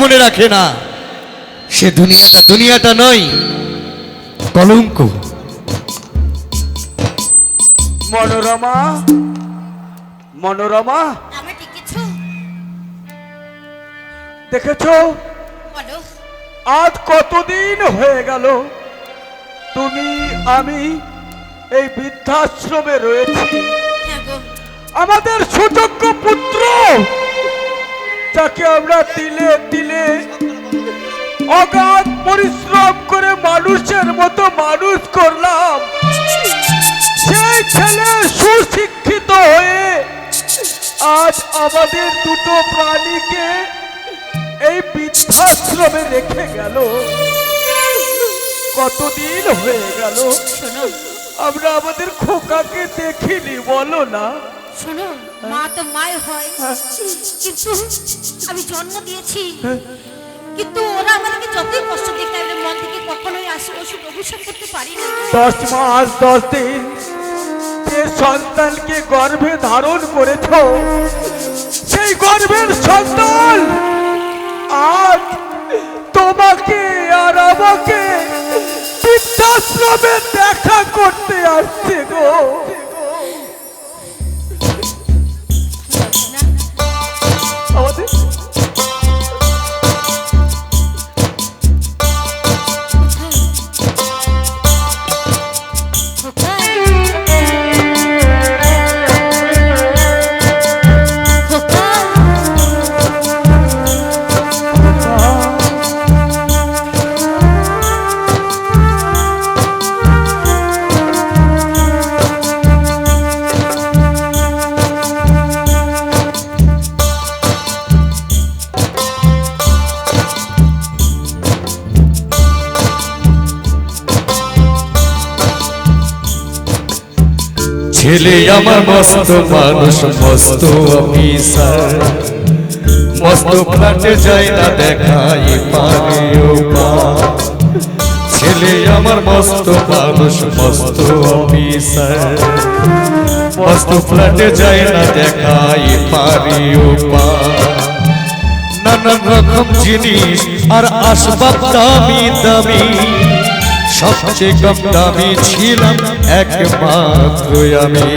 মনে রাখে না। সে দুনিয়াটা দুনিয়াটা নয় কলঙ্ক। মনোরমা মনোরমা। দেখেছ? বলো। আজ কতদিন হয়ে গেল? তুমি আমি এই বৃদ্ধাশ্রমে রয়েছি। হ্যাঁ আমাদের সুযোগ্য পুত্র যাকে আমরা তিলে তিলে অগাধ পরিশ্রম করে মানুষের মতো মানুষ করলাম। সেই ছেলে সুশিক্ষিত হয়ে আজ আমাদের দুটো প্রাণীকে এই বৃদ্ধাশ্রমে রেখে গেল। কতদিন হয়ে গেল? আমরা আমাদের খোকাকে দেখিনি, বলো না। শোনো, মা তো মায় হয়। কিন্তু আমি জন্ম দিয়েছি। কিন্তু ওরা আমাদেরকে যতই কষ্ট দিক তাহলে মন থেকে কখনোই আসে ওষুধ অভিশাপ করতে পারি না। দশ মাস, দশ দিন যে সন্তানকে গর্ভে ধারণ করেছ, সেই গর্ভের সন্তান আজ তোমাকে আর আমাকে বৃদ্ধাশ্রমে দেখা করতে আসছে ছেলে আমার মস্ত মানুষ, মস্ত অফিসার মস্ত ফ্ল্যাটে যায় না দেখাই পারে ও পা। ছেলে আমার মস্ত মানুষ, মস্ত অফিসার মস্ত ফ্ল্যাটে যায় না দেখাই ও পা। নানান রকম জিনিস আর আসবাব দামি দামি সবচেয়ে কম দামি ছিলাম একমাত্র আমি।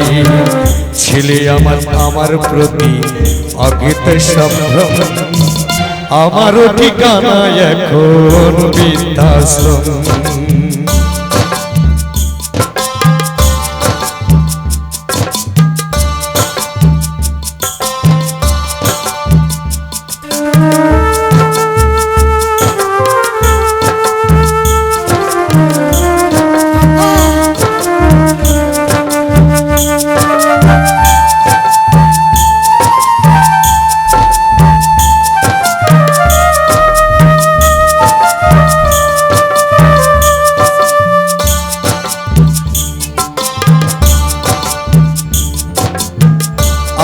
ছেলে আমার আমার প্রতি অগিত সম্ভ্রম। আমারও ঠিকানা এখন বৃদ্ধাশ্রম।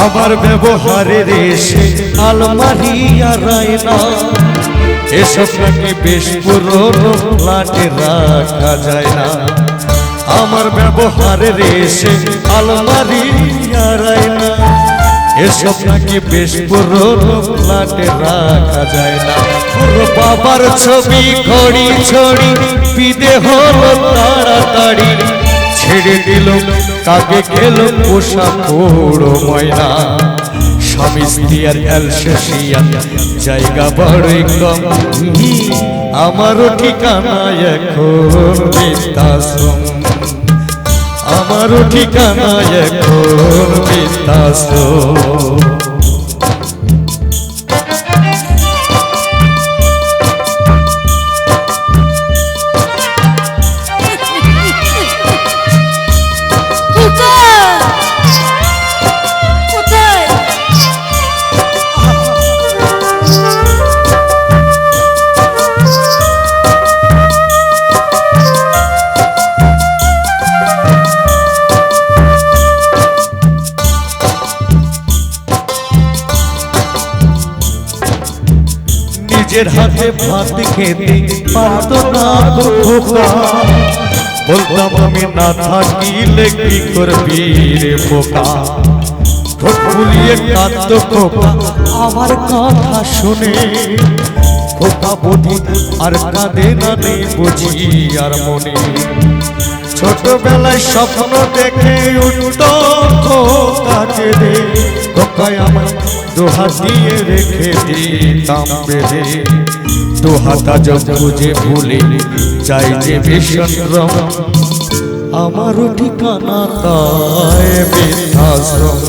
আমার ব্যবহারের এসে আলমারি আর আয়না এসব নাকি বেশ পুরনো, ফ্ল্যাটে রাখা যায় না। আমার ব্যবহারের এসে আলমারি আর আয়না এসব নাকি বেশ পুরনো, ফ্ল্যাটে রাখা যায় না। পুরো বাবার ছবি, ঘড়ি, ছড়ি বিদে হলো তাড়াতাড়ি। ছেড়ে দিল তাকে গেল পোষা পোড়ো ময়না। স্বামী স্ত্রী আর এলসেসিয়া জায়গা বড়ই কম আমারও ঠিকানা এখন বৃদ্ধাশ্রম। আমারও ঠিকানা এখন বৃদ্ধাশ্রম। নিজের হাতে ভাত খেতে পারত না খোকা। বলতাম, আমি না থাকিলে কি করবি রে ফুলিয়ে কাঁদত খোকা। আমার কথা শুনে কথা বুঝি আর কাঁদে না নেই বুঝি আর মনে। ছোটবেলায় স্বপ্ন দেখে উঠত আমার দোহাত দিয়ে রেখে দিতাম বেঁধে দোহাতা ভুলে চাই যে ভীষণ আমারও ঠিকানা তাই বৃদ্ধাশ্রম।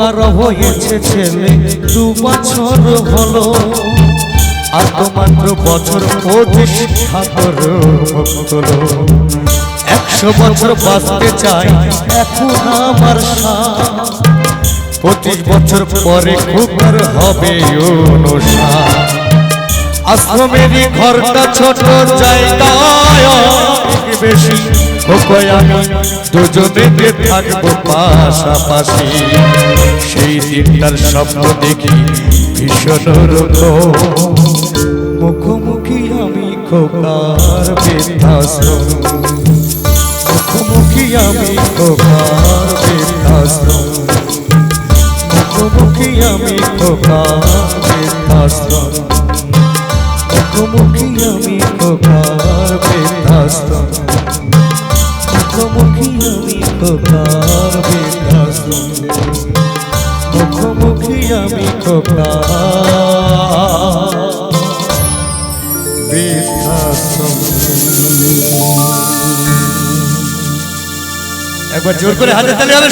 খোকার হয়েছে ছেলে, দু বছর হলো। আর তো মাত্র বছর পঁচিশ একশো বছর বাঁচতে চাই এখন আমার পঁচিশ বছর পরে খোকার হবে অনুষ্ঠান আশ্রমেরই ঘরটা ছোট, জায়গায় বেশি। খোকয় আমি দুজনেতে থাকব পাশাপাশি সেই দিনটার স্বপ্ন দেখি মুখোমুখি আমি খোকার বৃদ্ধাশ্রম মুখোমুখি আমি খোকার বৃদ্ধাশ্রম মুখোমুখি আমি খোকার বৃদ্ধাশ্রম মুখোমুখি আমি খোকার বৃদ্ধাশ্রম মুখোমুখি আমি খোকার বৃদ্ধাশ্রম একবার জোর করে হাতে তালে